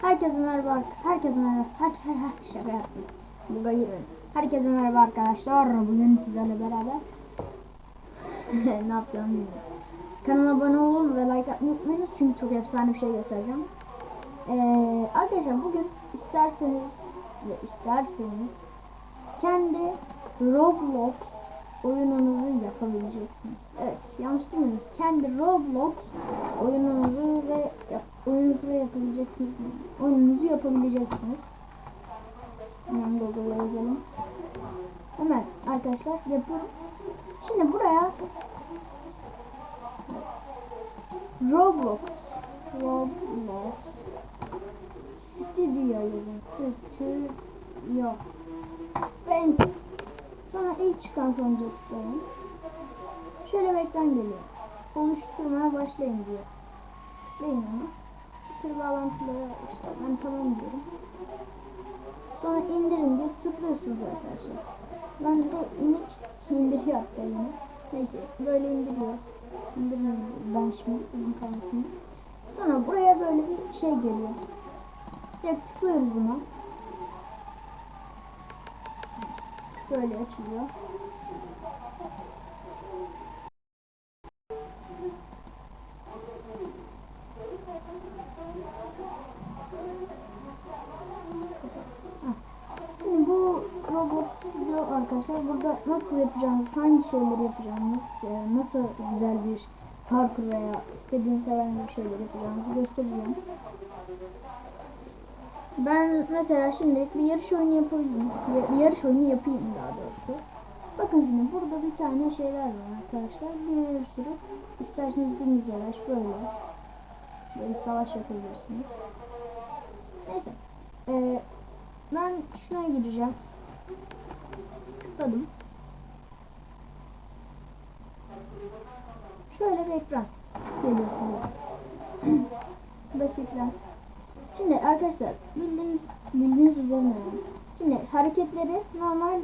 Herkese merhaba. Herkese merhaba. Her, her, her, şaka yaptım. Bu girmedim. Herkese merhaba arkadaşlar. Bugün sizlerle beraber ne yapacağımı bilmiyorum. Kanala abone olun ve like atmayı unutmayınız çünkü çok efsane bir şey göstereceğim. Ee, arkadaşlar bugün isterseniz ve isterseniz kendi Roblox oyununuzu yapabileceksiniz. Evet, yanlış duymadınız. Kendi Roblox oyununuzu ve yap, oyununuzu ve yapabileceksiniz. Oyununuzu yapabileceksiniz. Hemen Google'a yazalım. Hemen arkadaşlar yapıyorum. Şimdi buraya Roblox Roblox Studio yazın. Studio. Sonra ilk çıkan sonuca tıklayın. Şöyle bir ekran geliyor. Oluşturmaya başlayın diyor. Tıklayın ona. Tür bağlantıları işte ben tamam diyorum. Sonra indirin diyor. Tıklıyorsunuz arkadaşlar. Ben de inik hatta yine. Neyse böyle indiriyor. İndirmiyor ben şimdi uzun kalmasın. Sonra buraya böyle bir şey geliyor. Direkt tıklıyoruz buna. Böyle açılıyor. Şimdi bu robot stüdyo arkadaşlar burada nasıl yapacağınız, hangi şeyleri yapacağınız, e, nasıl güzel bir parkur veya istediğiniz herhangi bir şeyleri yapacağınızı göstereceğim. Ben mesela şimdi bir yarış oyunu yapabilirim. Ya- Yarış oyunu yapayım daha doğrusu. Bakın şimdi burada bir tane şeyler var arkadaşlar. Bir sürü. İsterseniz dümdüz yarış böyle. Böyle savaş yapabilirsiniz. Neyse. Ee, ben şuna gireceğim. Tıkladım. Şöyle bir ekran geliyor size. Yüklensin. Şimdi arkadaşlar bildiğiniz bildiğiniz üzerine şimdi hareketleri normal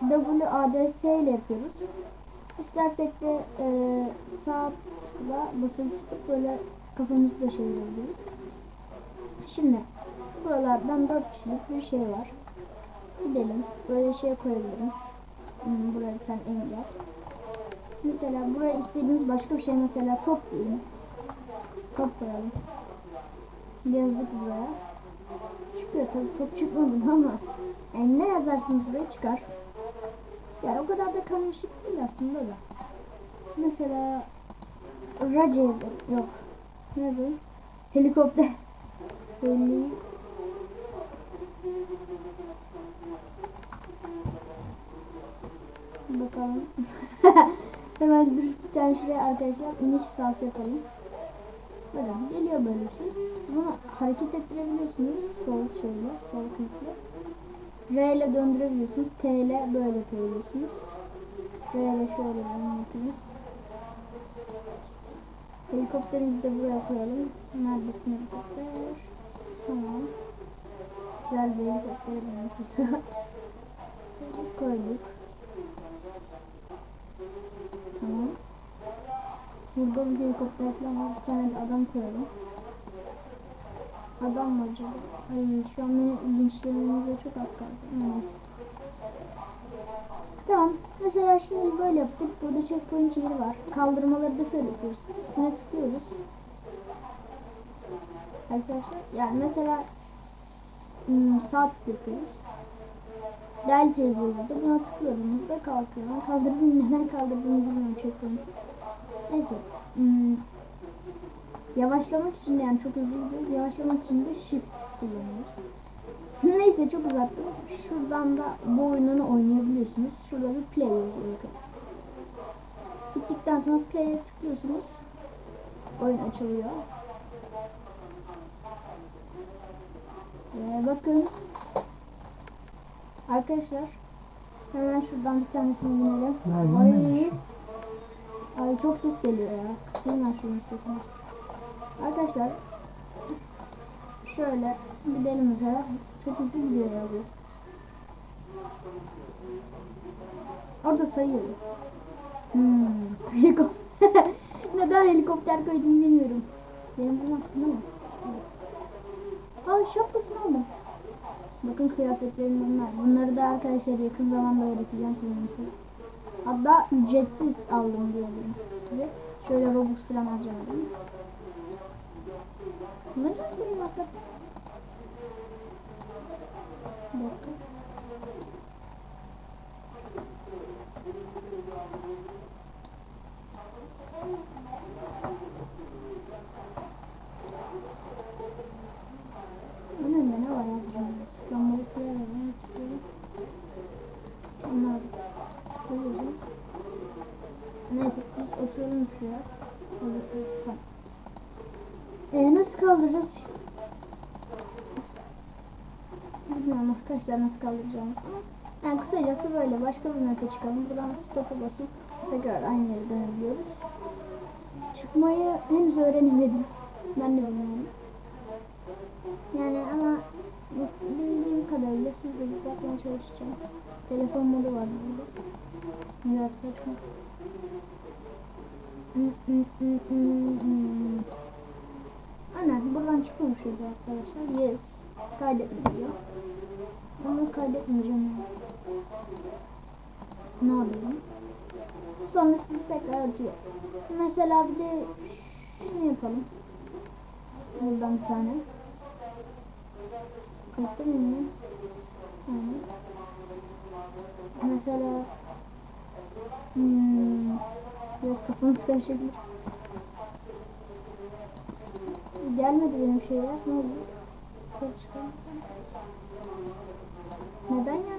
WADS ile yapıyoruz. İstersek de e, sağ tıkla basılı tutup böyle kafamızı da çevirebiliriz. Şimdi buralardan 4 kişilik bir şey var. Gidelim. Böyle şey koyabilirim. Hmm, buraya bir tane engel. Mesela buraya istediğiniz başka bir şey mesela top diyelim. Top koyalım. Yazdık buraya. Çıkıyor tabii çok çıkmadı ama yani ne yazarsınız buraya çıkar. Yani o kadar da karmaşık değil aslında da. Mesela Race yazalım. Yok. Ne yazalım? Helikopter. Heli Bakalım. Hemen dur bir tane şuraya arkadaşlar iniş sahası yapalım. Bakın geliyor böyle bir şey. Siz bunu hareket ettirebiliyorsunuz. Sol şöyle, sol klikle. R ile döndürebiliyorsunuz. T ile böyle yapabiliyorsunuz. R ile şöyle yapayım. Helikopterimizi de buraya koyalım. Neredesin helikopter? Tamam. Güzel bir helikopter benziyor. Koyduk. Burada bir helikopter falan var. Bir tane de adam koyalım. Adam mı acaba? Ay şu an beni linçlememize çok az kaldı. Neyse. Tamam. Mesela şimdi böyle yaptık. Burada checkpoint yeri var. Kaldırmaları da şöyle yapıyoruz. Üstüne tıklıyoruz. Arkadaşlar yani mesela hmm, sağ tık yapıyoruz. Delta yazıyor burada. Buna tıklıyoruz ve kalkıyor. Kaldırdım. Neden kaldırdığımı bilmiyorum checkpoint'i. Neyse. Hmm, yavaşlamak için yani çok hızlı gidiyoruz. Yavaşlamak için de shift kullanıyoruz. Neyse çok uzattım. Şuradan da bu oyununu oynayabiliyorsunuz. Şurada bir play yazıyor bakın. Gittikten sonra play'e tıklıyorsunuz. Oyun açılıyor. Ee, bakın. Arkadaşlar hemen şuradan bir tanesini binelim. Ay. Ay çok ses geliyor ya. Kısayım ben şunun sesini. Arkadaşlar şöyle gidelim mesela. Çok hızlı gidiyor ya bu. Orada sayıyor. Hmm. Neden helikopter koydum bilmiyorum. Benim bu aslında mı? Aa şapkasını aldım. Bakın kıyafetlerim bunlar. Bunları da arkadaşlar yakın zamanda öğreteceğim size mesela. Hatta ücretsiz aldım diyebilirim size. Şöyle Robux falan harcamadım. Ne çok benim hakikaten. Bir dakika. Önünde ne var ya? Sıklanmalı koyalım. Ne istiyorum? Onlar koyuyorum. Neyse Orada kalkalım. Ee, nasıl kaldıracağız? Bilmiyorum arkadaşlar nasıl kaldıracağımızı ama yani kısacası böyle başka bir map'e çıkalım. Buradan stop'a basıp tekrar aynı yere dönebiliyoruz. Çıkmayı henüz öğrenemedim. Ben de bilmiyorum. Yani ama bildiğim kadarıyla siz de bir bakmaya çalışacağım. Telefon modu var burada. Evet saçma. Aynen buradan çıkmamışız arkadaşlar. Yes. Kaydetme diyor. Ama kaydetmeyeceğim. Ne alayım? Sonra sizi tekrar atıyor. Mesela bir de şunu yapalım. Buradan bir tane. Kayıtta mı yine? Mesela hmm, Gelmedi benim şeyler. Ne oldu? Yukarı çıkalım. Neden